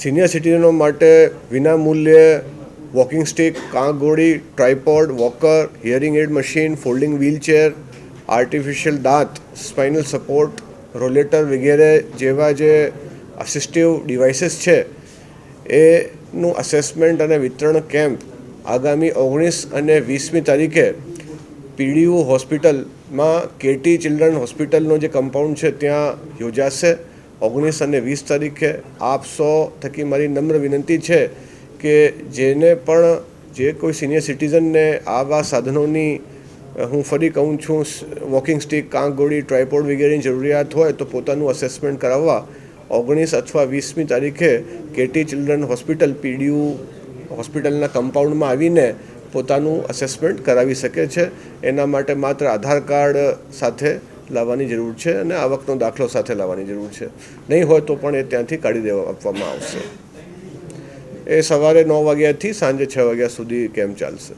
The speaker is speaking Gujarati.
સિનિયર સિટીઝનો માટે વિના મૂલ્યે વોકિંગ સ્ટિક કાંક ગોળી tripod walker hearing aid machine folding wheelchair artificial દાંત સ્પાઇનલ સપોર્ટ રોલેટર વગેરે જેવા જે અસિસ્ટિવ ડિવાઇસીસ છે, એનું અસેસમેન્ટ અને વિતરણ કેમ્પ આગામી ઓગણીસ અને વીસમી તારીખે પીડીયુ હોસ્પિટલમાં કેટી ચિલ્ડ્રન હોસ્પિટલનો જે કમ્પાઉન્ડ છે, ત્યાં યોજાશે. ઓગણીસ અને વીસ તારીખે આપ સો થકી મારી નમ્ર વિનંતી છે કે જેને પણ જે કોઈ સિનિયર સિટીઝનને આવા સાધનોની હું ફરી કહું છું વોકિંગ સ્ટિક કાંક ગોળી ટ્રાયપોડ વગેરેની જરૂરિયાત હોય તો પોતાનું અસેસમેન્ટ કરાવવા ઓગણીસ અથવા વીસમી તારીખે કેટી ચિલ્ડ્રન હોસ્પિટલ, પીડીયુ હોસ્પિટલના કમ્પાઉન્ડમાં આવીને પોતાનું અસેસમેન્ટ કરાવી શકે છે. એના માટે માત્ર આધાર કાર્ડ સાથે લાવવાની જરૂર છે અને આવકનો દાખલો સાથે લાવવાની જરૂર છે. નહીં હોય તો પણ એ ત્યાંથી કાઢી દેવા, આપવામાં આવશે. એ સવારે નવ વાગ્યાથી સાંજે છ વાગ્યા સુધી કેમ્પ ચાલશે?